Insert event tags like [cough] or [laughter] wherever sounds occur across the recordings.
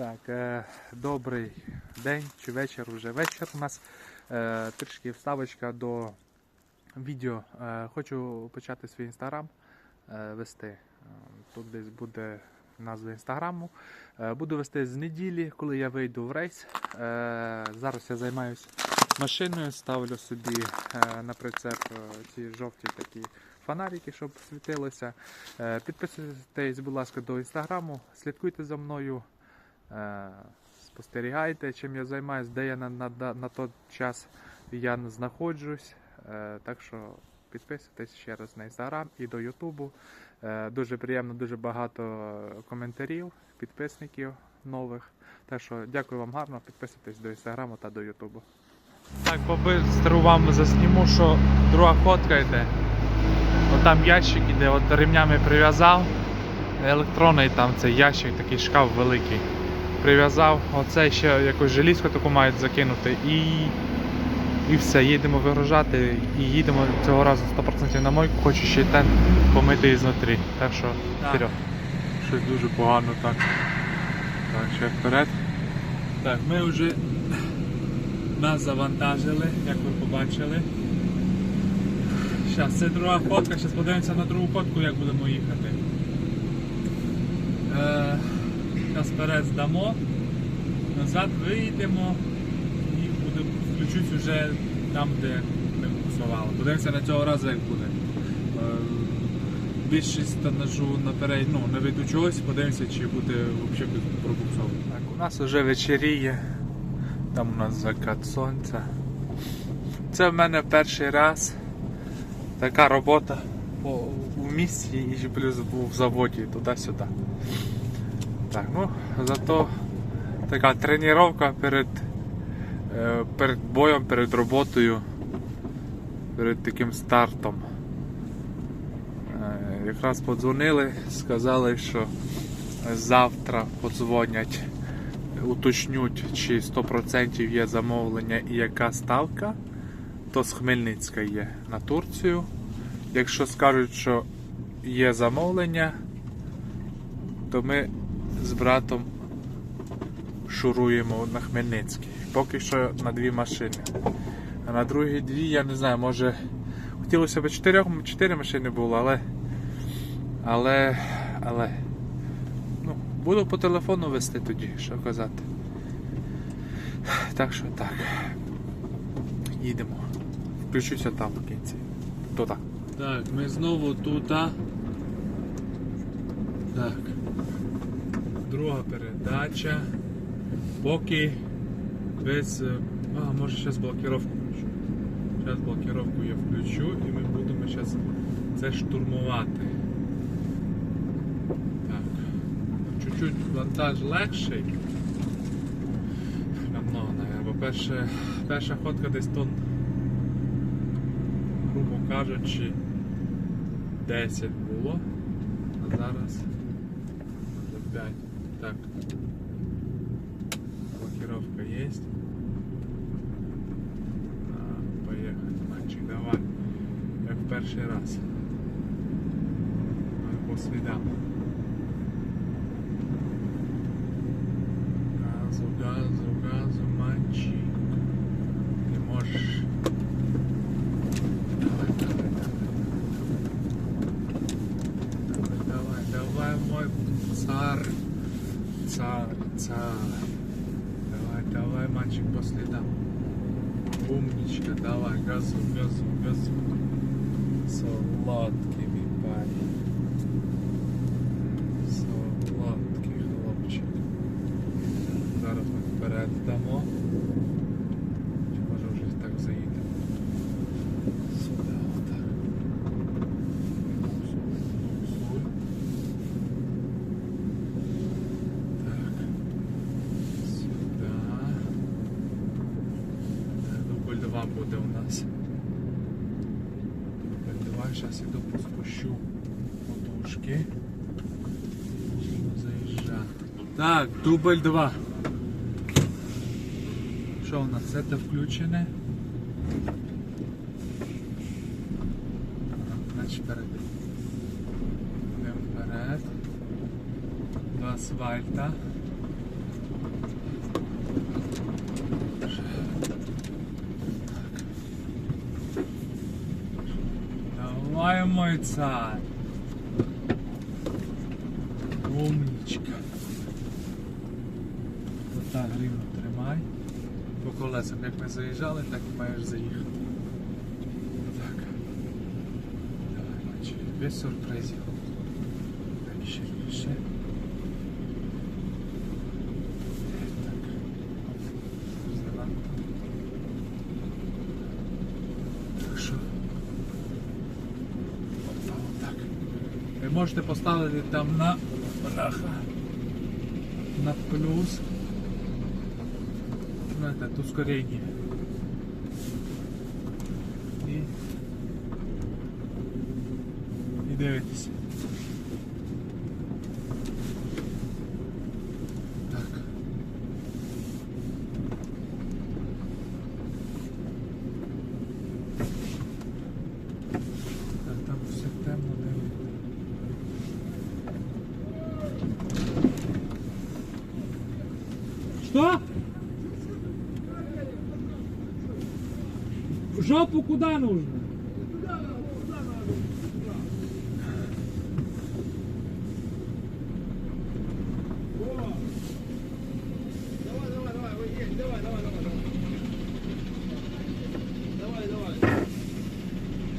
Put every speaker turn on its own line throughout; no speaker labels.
Так, е, добрий день чи вечір, вже вечір у нас. Е, трішки вставочка до відео. Е, хочу почати свій інстаграм вести. Тут десь буде назва інстаграму. Буду вести з неділі, коли я вийду в рейс. Зараз я займаюся машиною, ставлю собі на прицеп ці жовті такі фонарики, щоб світилося. Підписуйтесь, будь ласка, до інстаграму, слідкуйте за мною. Е, Спостерігайте, чим я займаюся, де я на, на, на, той час я знаходжусь. Е, Так що підписуйтесь ще раз на інстаграм і до Ютубу. Е, Дуже приємно, дуже багато коментарів, підписників нових. Так що дякую вам гарно, підписуйтесь до інстаграму та до Ютубу. Так, побистру вам засніму, що друга фотка йде. От там ящик іде, от ремнями прив'язав. Електронний там цей ящик, такий шкаф великий. Прив'язав, оце ще якусь желізку таку мають закинути і, і все, їдемо вигружати і їдемо цього разу 100% на мойку, хочу ще й тен помити ізнутрі. Так що вперед.
Щось дуже погано так. Так, ще вперед.
Так, ми вже нас завантажили, як ви побачили. Зараз це друга фотка, зараз подивимося на другу фотку, як будемо їхати. Е, Зараз вперед здамо, назад виїдемо і буде, включусь вже там, де ми буксували. Подивимося на цього разу, як буде. Е, Більшість тонажу наперед, ну, не вийду чогось, подивимося, чи буде взагалі пробуксовано. Так, у нас вже вечеріє. Там у нас закат сонця. Це в мене перший раз така робота у місті і плюс був в заводі туди-сюди. Так, ну, зато така тренування перед, е, перед боєм, перед роботою, перед таким стартом. Е, Якраз подзвонили, сказали, що завтра подзвонять, уточнють, чи 100% є замовлення і яка ставка, то з Хмельницька є на Турцію. Якщо скажуть, що є замовлення, то ми з братом шуруємо на Хмельницький. Поки що на дві машини. А на другі дві, я не знаю, може хотілося б 4, 4 машини було, але. Але. Але. Ну, буду по телефону вести тоді, що казати. Так що так. Їдемо. Включуся там в кінці. Туди.
Так, ми знову тут. Так.
Друга передача. Поки без. е, А, може зараз блокировку включу. Зараз блокировку я включу і ми будемо зараз це штурмувати. Так. Чуть-чуть вантаж легший. Намного, наверное, бо перше, перша ходка десь тон, грубо кажучи, 10 було, а зараз 5. Так. Блокировка есть. А, поехали, мальчик, давай. Як в перший раз. А, По слідам. Газу, газу, газу, мальчик. Ти можеш. Давай, давай, давай. Мой цар. Цар, цар. Давай, давай, мальчик, по следам. Умничка, давай, газу, газу, газу. Солодкий мій парень. Два буде у нас. П2, зараз я поспущу подушки. Заїжджати. Так, дубль два. Що у нас? Це те включене? Значить перед. Йдемо вперед. Два свальта. Цар. Умничка. Отак гривну тримай. По колесам, як ми заїжджали, так і маєш заїхати. Отак. Давай, бачиш, без сюрпризів. Так, ще. Так. Оп. Взяла. Так що. Опа, отак. Ви можете поставити там на. На плюс. на это ускорение. І, і дивитесь. Так. Так, там все темно дивиться.
Что? В жопу куда нужно?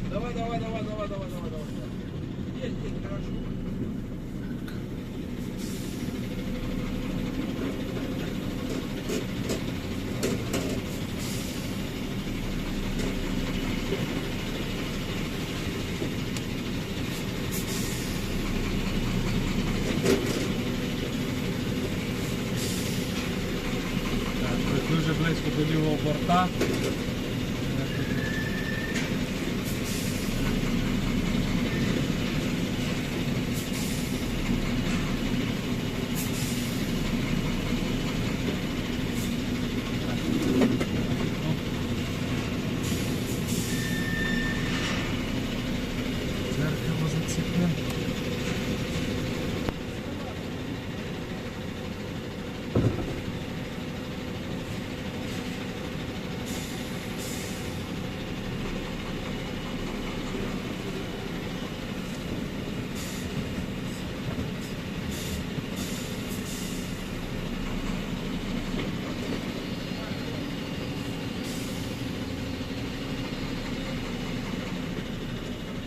Давай, давай, давай, давай, давай, давай, давай. Есть, есть, хорошо.
Так, ось дуже близько до лівого борта. Зеркало зацепив.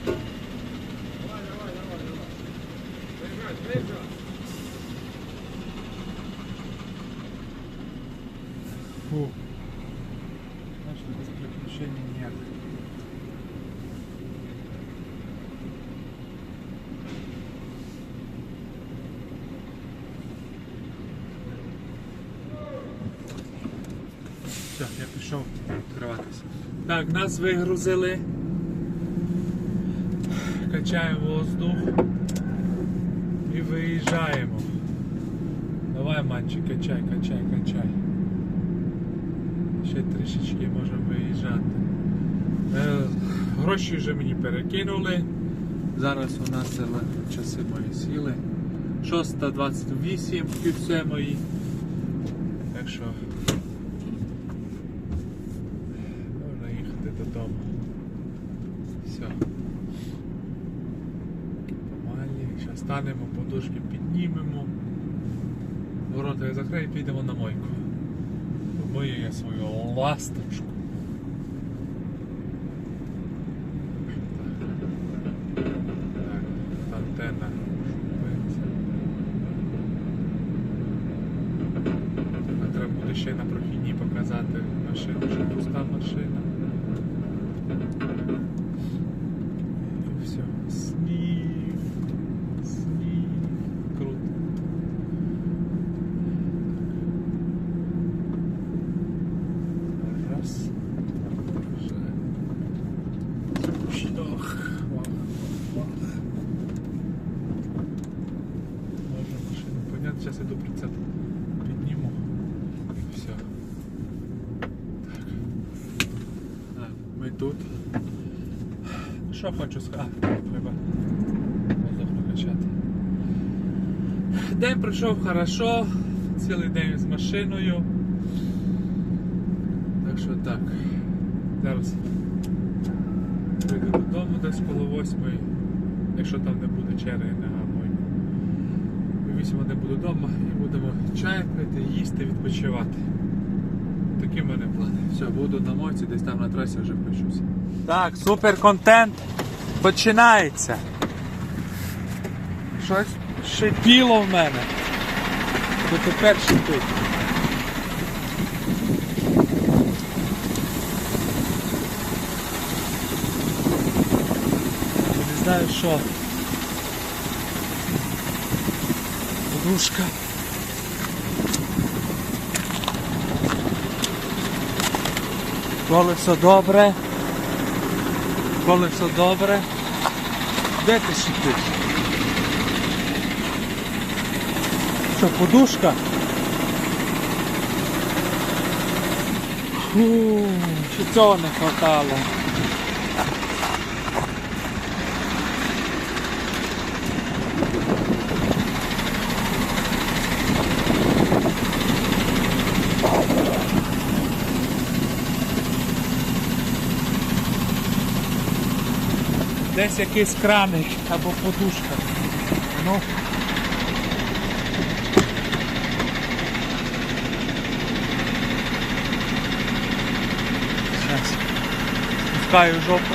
Давай, давай, давай, давай. Выезжай, выезжай.
Фу. Значит, без приключений нет. Все, я пішов відкриватися. Так, нас вигрузили. Качаємо воздух і виїжджаємо. Давай, мальчик, качай, качай, качай. Ще трішечки можемо виїжджати. Е, гроші вже мені перекинули. Зараз у нас часи мої сіли. 6.28 півце мої. Так що можна їхати додому. Все. Помалі. Зараз подушки піднімемо. Ворота я закрию і підемо на мойку. Помию я свою ласточку. Антенна шумиться. Треба буде ще на прохідній показати машину, що пуста машина. І все. Сніг. Сніг. Круто. Раз. Вже. Ох. Вах. Вах. Можна машину поняти. Зараз іду прицеп підніму. І все. Так. Так, ми тут. Що хочу сказати? Треба воздух накачати. День пройшов хорошо, цілий день з машиною. Так що так. Зараз прийду додому десь коло восьмої.
якщо там не буде черги на мойку. 8 годин буду вдома і будемо чай пити, їсти, відпочивати. Такі в плани. Все, буду на мойці, десь там на трасі вже включуся.
Так, супер контент починається. Щось шипіло в мене. То тепер шипить. Не знаю що. Подушка. Коли все добре. Коли все добре. Де ти шипиш? Що, подушка? Фу, що цього не хватало. Десь якийсь краник або подушка. Ну. Зараз. Спускаю жопу.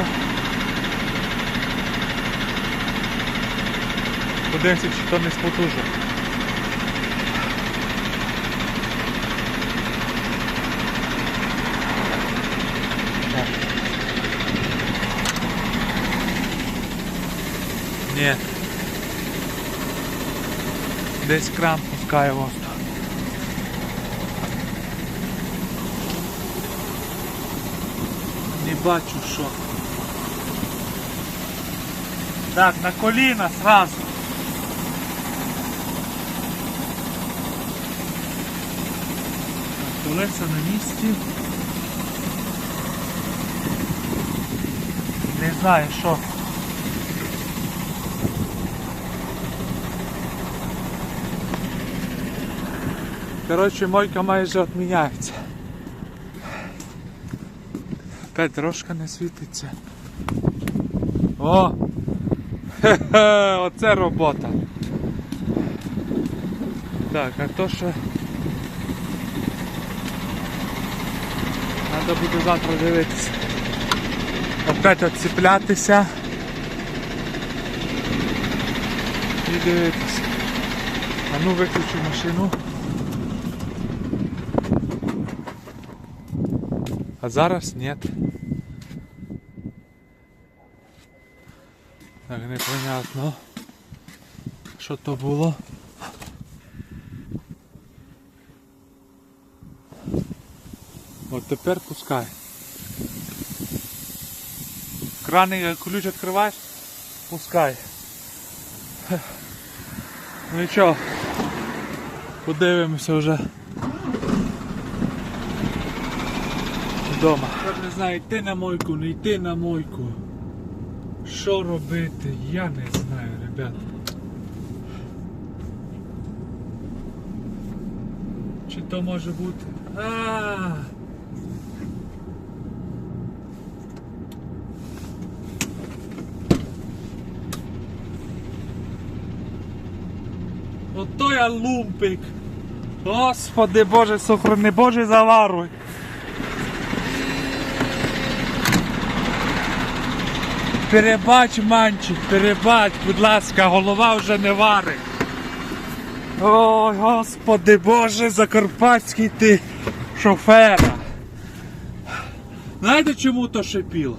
Подивимося, чи то не спотужу. Ні. Десь кран пускає воздух. Не бачу що. Так, на коліна сразу. Колеса на місці. Не знаю що. Коротше, мойка майже відміняється. Дорожка не світиться. О! Хе-хе, оце робота. Так, а то що... Треба буде завтра дивитися. Опять відціплятися. І дивитися. А ну виключу машину. А зараз нет. Так, непонятно. Що то було? От тепер пускай. Крани ключ відкриваєш? Пускай. Ну нічого. Подивимося вже. Вдома. Я не знаю, йти на мойку, не йти на мойку. Що робити, я не знаю, ребят. Чи то може бути. А. Ото я лумпик. Господи Боже, сохрани Боже заваруй. Перебач, манчик, перебач, будь ласка, голова вже не варить. Ой, господи Боже, закарпатський ти шофера. Знаєте чому то шипіло?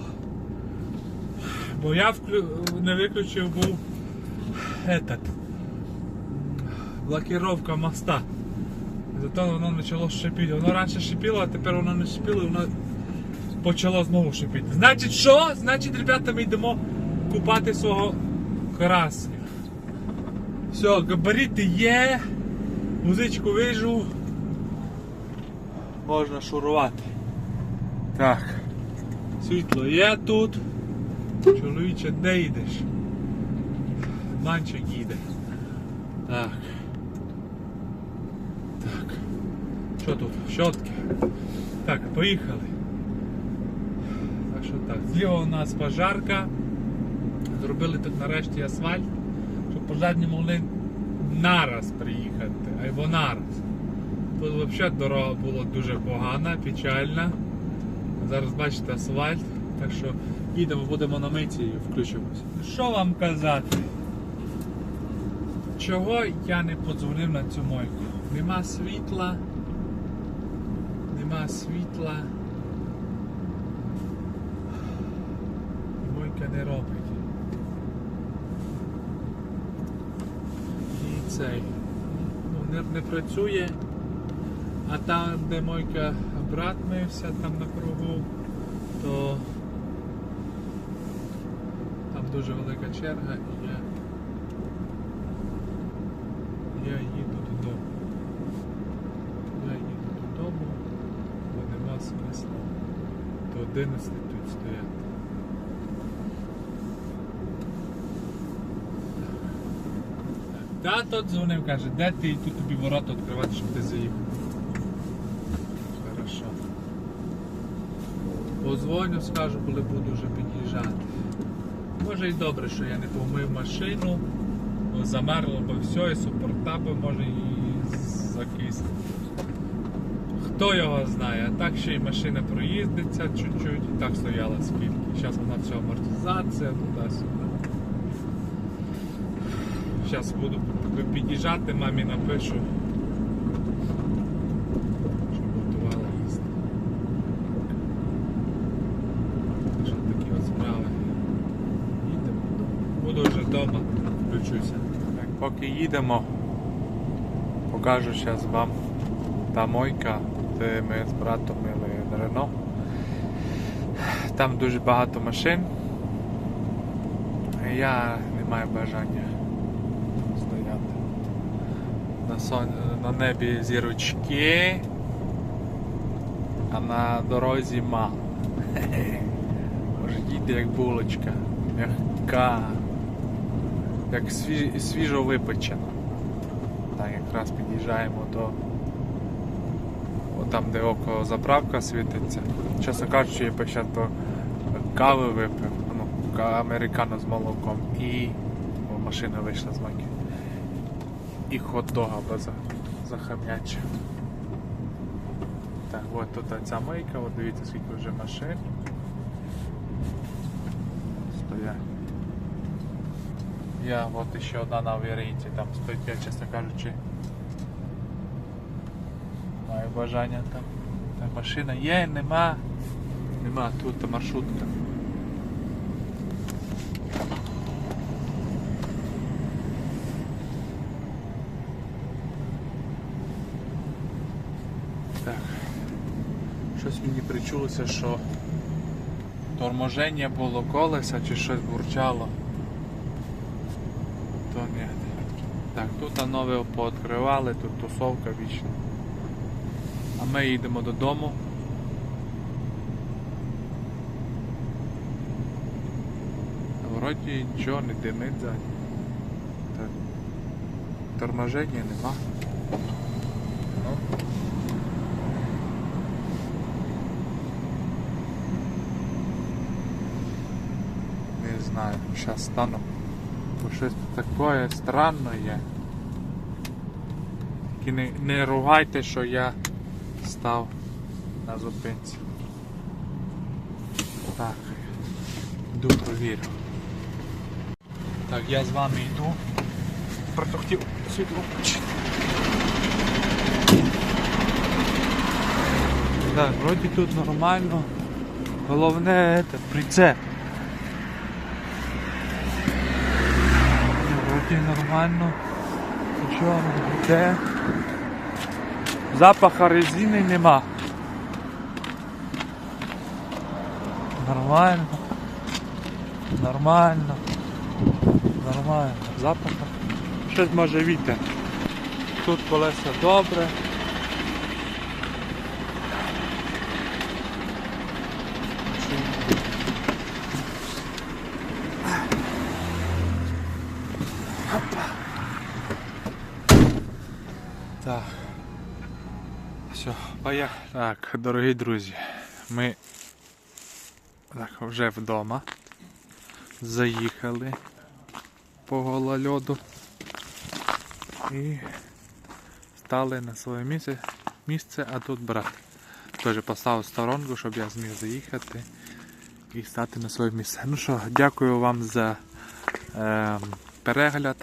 Бо я вклю... не виключив був этот, блокировка моста. Зато воно почало шипіти. Воно раніше шипіло, а тепер воно не шипіло, воно почало знову шипіти. Значить що? Значить, ребята, ми йдемо купати свого красня. Все, габарити є. Музичку вижу. Можна шурувати. Так. Світло є тут. Чоловіче, де йдеш? Манчик їде. Так. Так. Що тут? Щотки. Так, поїхали. Так що так, зліва у нас пожарка,
Зробили тут нарешті асфальт, щоб пожежні могли нараз приїхати, або нараз. Тут взагалі дорога була дуже погана, печальна. Зараз бачите асфальт, так що їдемо, будемо на миті і включимося. Що вам казати? Чого я не подзвонив на цю мойку? Нема світла. Нема світла. І мойка не робить. І цей. Ну, не, не працює. А там, де мойка брат мився, там на кругу, то там дуже велика черга і я, я їду додому. Я їду додому, бо нема смисла до 11 тут стояти. Тато дзвонив, каже, де ти тут тобі ворота відкривати, щоб ти заїхав. Хорошо. Позвоню, скажу, коли буду вже під'їжджати. Може і добре, що я не помив машину, замерло би все, і супорта би може і закисли. Хто його знає, а так ще й машина проїздиться чуть-чуть, і так стояла скільки. Зараз вона все амортизація туди-сюди. Зараз буду під'їжджати, мамі напишу, вдома, включуся.
Поки їдемо, покажу зараз вам та мойка, де ми з братом мили Рено. Там дуже багато машин. Я не маю бажання стояти. На, небі зірочки, а на дорозі мало. [laughs] Може їде як булочка, м'яка як свіж, свіжо випечено. Так, якраз під'їжджаємо до там, де око заправка світиться. Чесно кажучи, я ще кави випив, ну, американо з молоком і машина вийшла з маки. І хот-дога би за. Так, от тут ця мийка, от дивіться, скільки вже машин. Стоять. Я от ще одна на аварійці там стоїть, я чесно кажучи. Маю бажання там. Та машина є, нема. Нема, тут маршрутка. Так. Щось мені причулося, що торможення було колеса чи щось бурчало. То ні. Так, тут нове пооткривали, тут тусовка вічна. А ми їдемо додому. Вроді нічого не димить. Так. Торможення нема. Ну. Не знаю, зараз стану. Бо щось таке странне є. Тільки не, не ругайте, що я став на зупинці. Так, йду провірю. Так, я з вами йду. Просто хотів світло включити. Так, вроді тут нормально. Головне це прицеп. Вроді нормально. Нічого не йде. Запаха резини нема. Нормально. Нормально. Нормально. Запаха. Щось може вітер. Тут колеса добре. Так. Все, поїхали. Так, дорогі друзі, ми так, вже вдома. Заїхали по голольоду і стали на своє місце, місце а тут брат. Теж поставив сторонку, щоб я зміг заїхати і стати на своє місце. Ну що, дякую вам за е, перегляд.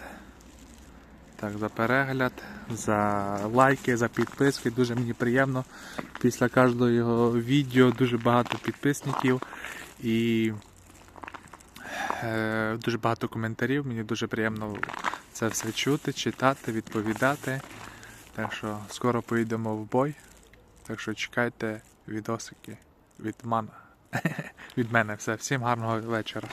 Так, за перегляд, за лайки, за підписки. Дуже мені приємно. Після кожного відео дуже багато підписників і е, дуже багато коментарів. Мені дуже приємно це все чути, читати, відповідати. Так що скоро поїдемо в бой. Так що чекайте відосики від мана. [laughs] від мене все. Всім гарного вечора.